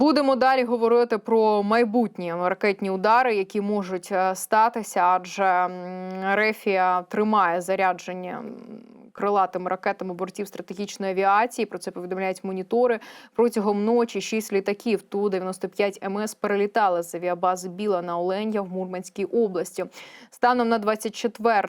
Будемо далі говорити про майбутні ракетні удари, які можуть е, статися, адже Рефія тримає зарядження крилатими ракетами бортів стратегічної авіації. Про це повідомляють монітори. Протягом ночі шість літаків Ту-95 МС перелітали з авіабази Біла на Оленя в Мурманській області. Станом на 24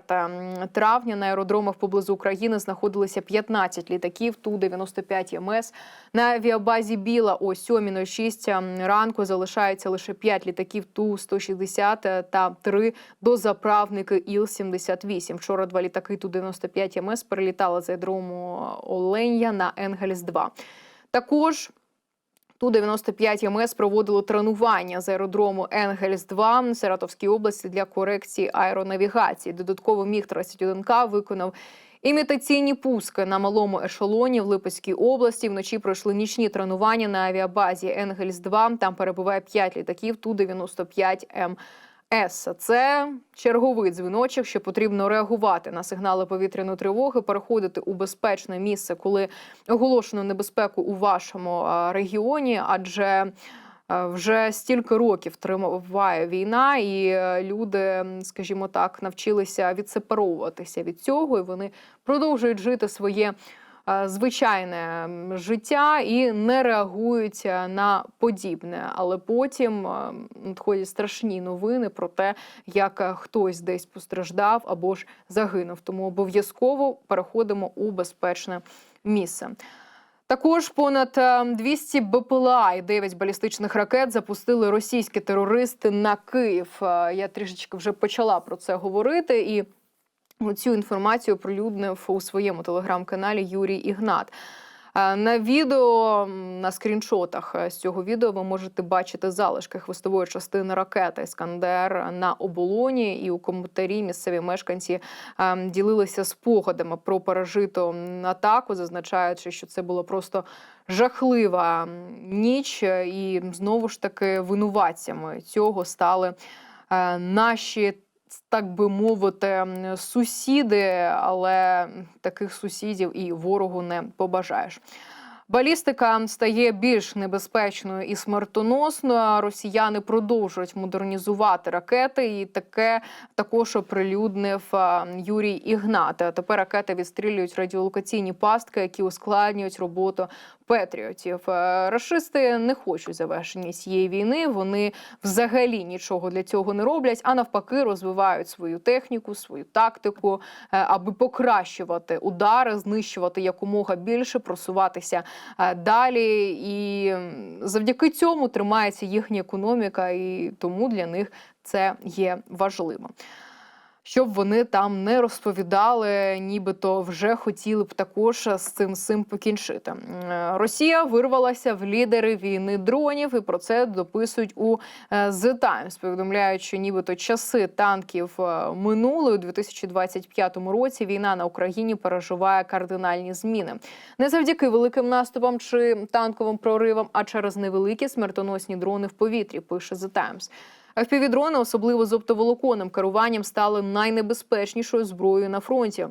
травня на аеродромах поблизу України знаходилися 15 літаків Ту-95 МС. На авіабазі Біла о 7.06 ранку залишається лише 5 літаків Ту-160 та 3 дозаправники Іл-78. Вчора два літаки Ту-95 МС перелітали з аеродрому Оленя на Енгельс-2. Також Ту-95 МС проводило тренування з аеродрому Енгельс-2 в Саратовській області для корекції аеронавігації. Додатково Міг-31К виконав імітаційні пуски на малому ешелоні в Липецькій області. Вночі пройшли нічні тренування на авіабазі Енгельс-2. Там перебуває 5 літаків Ту-95 МС. Це черговий дзвіночок, що потрібно реагувати на сигнали повітряної тривоги, переходити у безпечне місце, коли оголошено небезпеку у вашому регіоні, адже вже стільки років триває війна, і е, люди, скажімо так, навчилися відсепаровуватися від цього, і вони продовжують жити своє звичайне життя і не реагують е, на подібне. Але потім е, надходять страшні новини про те, як е, хтось десь постраждав або ж загинув. Тому обов'язково переходимо у безпечне місце. Також понад е, 200 БПЛА і 9 балістичних ракет запустили російські терористи на Київ. Е, Я трішечки вже почала про це говорити і. Цю інформацію оприлюднив у своєму телеграм-каналі Юрій Ігнат. Е, На відео на скріншотах е, з цього відео ви можете бачити залишки хвостової частини ракети Іскандер на оболоні. І у коментарі місцеві мешканці е, ділилися спогадами про пережиту атаку, зазначаючи, що це було просто жахлива ніч. І знову ж таки винуватцями цього стали наші так би мовити, сусіди, але таких сусідів і ворогу не побажаєш. Балістика стає більш небезпечною і смертоносною. Росіяни продовжують модернізувати ракети, і таке також оприлюднив Юрій Ігнат. Тепер ракети відстрілюють радіолокаційні пастки, які ускладнюють роботу патріотів. Е, Рашисти не хочуть завершення цієї війни. Вони взагалі нічого для цього не роблять, а навпаки, розвивають свою техніку, свою тактику, е, аби покращувати удари, знищувати якомога більше, просуватися далі. І завдяки цьому тримається їхня економіка, і тому для них це є важливо. Щоб вони там не розповідали, нібито вже хотіли б також з цим цим покінчити. Е, Росія вирвалася в лідери війни дронів, і про це дописують у е, The Times, повідомляють, що нібито часи танків е, минули у 2025 році. Війна на Україні переживає кардинальні зміни не завдяки великим наступам чи танковим проривам, а через невеликі смертоносні дрони в повітрі. Пише The Times. FPV-дрони, особливо з оптоволоконним керуванням, стали найнебезпечнішою зброєю на фронті,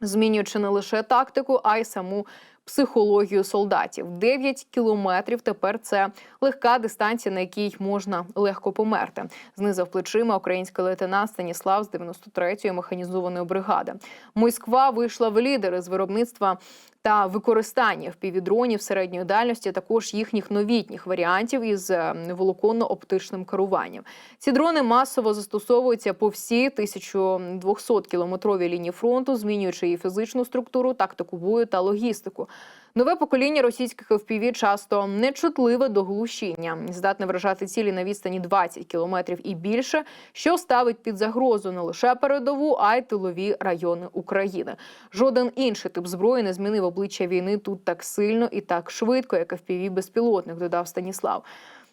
змінюючи не лише тактику, а й саму психологію солдатів. 9 кілометрів тепер це легка дистанція, на якій можна легко померти. Знизав плечима український лейтенант Станіслав з 93-ї механізованої бригади. Москва вийшла в лідери з виробництва та використання впівдронів середньої дальності, також їхніх новітніх варіантів із е, волоконно-оптичним керуванням. Ці дрони масово застосовуються по всій 1200 кілометровій лінії фронту, змінюючи її фізичну структуру, тактику бою та логістику. Нове покоління російських FPV часто нечутливе до глушіння, здатне вражати цілі на відстані 20 кілометрів і більше, що ставить під загрозу не лише передову, а й тилові райони України. Жоден інший тип зброї не змінив обличчя війни тут так сильно і так швидко, як FPV безпілотник, додав Станіслав.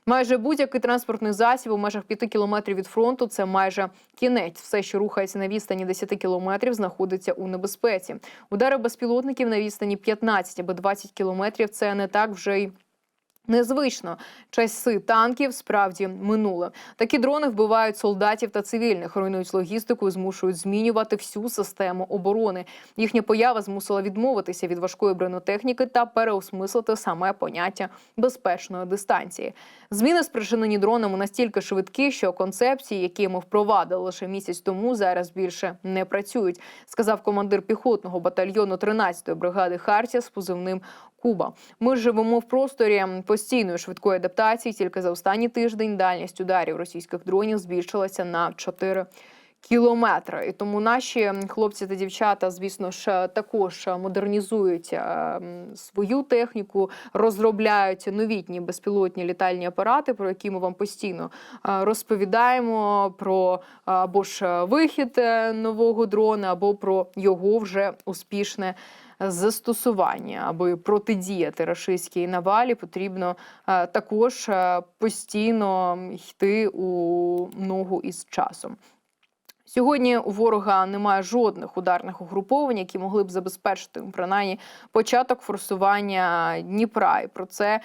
Майже будь-який транспортний засіб у межах 5 кілометрів від фронту це майже кінець. Все, що рухається на відстані 10 кілометрів, знаходиться у небезпеці. Удари безпілотників на відстані 15 або 20 кілометрів це не так вже й Незвично часи танків справді минуле. Такі дрони вбивають солдатів та цивільних, руйнують логістику, і змушують змінювати всю систему оборони. Їхня поява змусила відмовитися від важкої бронетехніки та переосмислити саме поняття безпечної дистанції. Зміни, спричинені дронами, настільки швидкі, що концепції, які ми впровадили лише місяць тому, зараз більше не працюють, сказав командир піхотного батальйону 13-ї бригади Хартія з позивним Куба. Ми живемо в просторі постійної швидкої адаптації. Тільки за останній тиждень дальність ударів російських дронів збільшилася на 4 кілометри. І тому наші хлопці та дівчата, звісно ж, також модернізують е, свою техніку, розробляють новітні безпілотні літальні апарати, про які ми вам постійно е, розповідаємо про е, або ж вихід нового дрона, або про його вже успішне застосування, аби протидіяти рашистській навалі, потрібно е, також е, постійно йти у ногу із часом. Сьогодні у ворога немає жодних ударних угруповань, які могли б забезпечити принаймні початок форсування Дніпра. І про це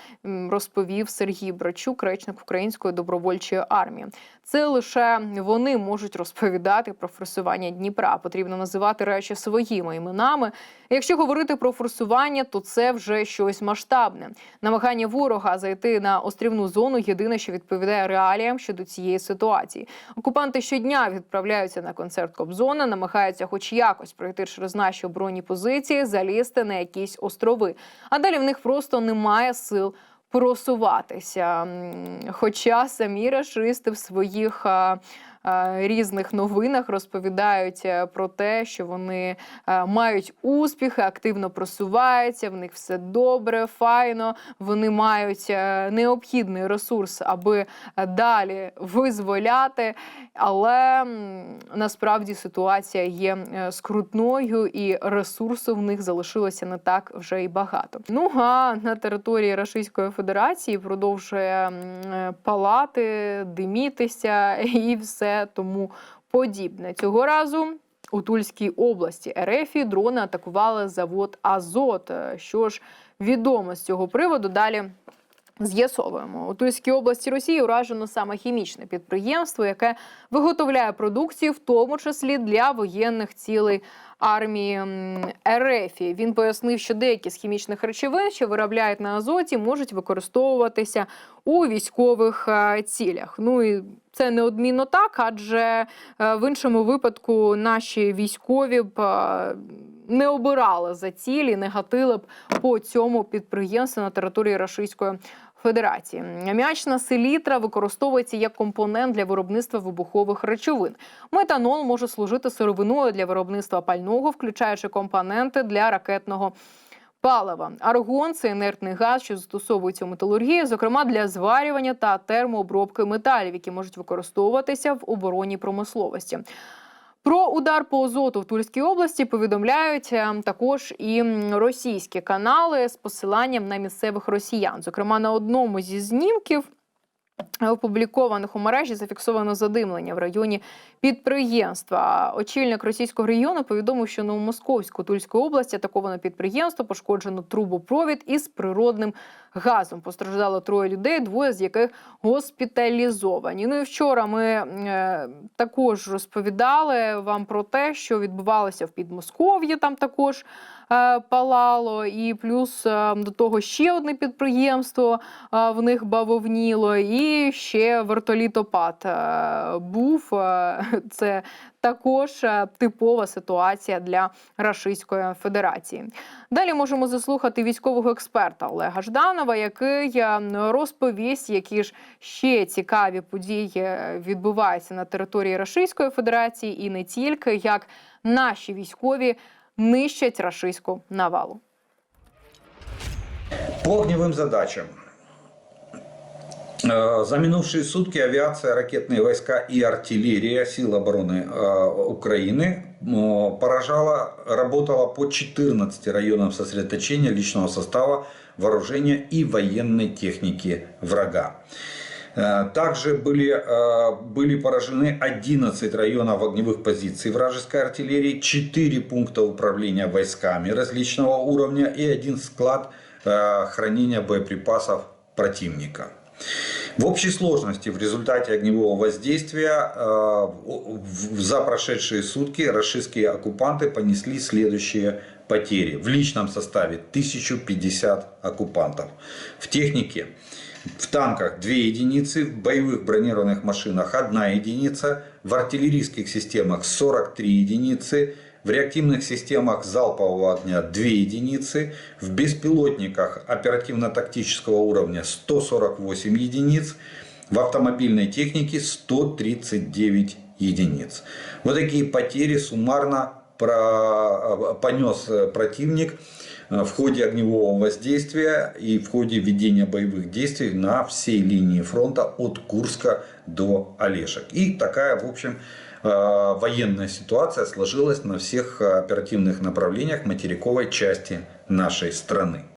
розповів Сергій Брачук, речник Української добровольчої армії. Це лише вони можуть розповідати про форсування Дніпра. Потрібно називати речі своїми іменами. Якщо говорити про форсування, то це вже щось масштабне. Намагання ворога зайти на острівну зону єдине, що відповідає реаліям щодо цієї ситуації. Окупанти щодня відправляються на концерт Кобзона, намагаються, хоч якось пройти через наші оборонні позиції, залізти на якісь острови. А далі в них просто немає сил просуватися. Хоча самі рашисти в своїх різних новинах розповідають е, про те, що вони е, мають успіхи, активно просуваються, в них все добре, файно. Вони мають е, необхідний ресурс, аби далі визволяти. Але насправді ситуація є скрутною, і ресурсу в них залишилося не так вже й багато. Ну а на території Російської Федерації продовжує палати, димітися і все тому подібне. Цього разу. У Тульській області РФ дрони атакували завод Азот. Е, Що ж відомо з цього приводу? Далі З'ясовуємо у Тульській області Росії уражено саме хімічне підприємство, яке виготовляє продукцію, в тому числі для воєнних цілей армії РФ. Він пояснив, що деякі з хімічних речовин, що виробляють на азоті, можуть використовуватися у військових е, цілях. Ну і це неодмінно так, адже е, в іншому випадку наші військові б е, не обирали за цілі, не гатили б по цьому підприємству на території Російської Федерації. Аміачна селітра використовується як компонент для виробництва вибухових речовин. Метанол може служити сировиною для виробництва пального, включаючи компоненти для ракетного. Палива аргон це інертний газ, що застосовується у металургії, зокрема для зварювання та термообробки металів, які можуть використовуватися в оборонній промисловості. Про удар по азоту в Тульській області повідомляють е, також і російські канали з посиланням на місцевих росіян. Зокрема, на одному зі знімків. Опублікованих у мережі зафіксовано задимлення в районі підприємства. Очільник російського регіону повідомив, що на Московську Тульської області атаковано підприємство, пошкоджено трубопровід із природним газом. Постраждало троє людей, двоє з яких госпіталізовані. Ну і вчора ми е, також розповідали вам про те, що відбувалося в Підмосков'ї. Там також палало, і плюс е, до того ще одне підприємство е, в них бавовніло, і ще вертолітопад е, був. Е, Це також е, типова ситуація для Рашистської Федерації. Далі можемо заслухати військового експерта Олега Жданова, який е, розповість, які ж ще цікаві події е, відбуваються на території Рашистської Федерації, і не тільки як наші військові нищать рашистську навалу. По огневым задачам. Э, За минувшие сутки авиация, ракетные войска и артиллерия сил обороны э, Украины э, поражала, работала по 14 районам сосредоточения личного состава, вооружения и военной техники врага. Э, Также были, э, были поражены 11 районов огневых позиций вражеской артиллерии, 4 пункта управления войсками различного уровня и один склад э, хранения боеприпасов противника. В общей сложности в результате огневого воздействия за прошедшие сутки российские оккупанты понесли следующие потери. В личном составе 1050 оккупантов. В технике в танках 2 единицы, в боевых бронированных машинах 1 единица, в артиллерийских системах 43 единицы, в реактивных системах залпового огня 2 единицы, в беспилотниках оперативно-тактического уровня 148 единиц, в автомобильной технике 139 единиц. Вот такие потери суммарно про- понес э, противник э, в ходе огневого воздействия и в ходе ведения боевых действий на всей линии фронта от Курска до Олешек. И такая, в общем, э, военная ситуация сложилась на всех э, оперативных направлениях материковой части нашей страны.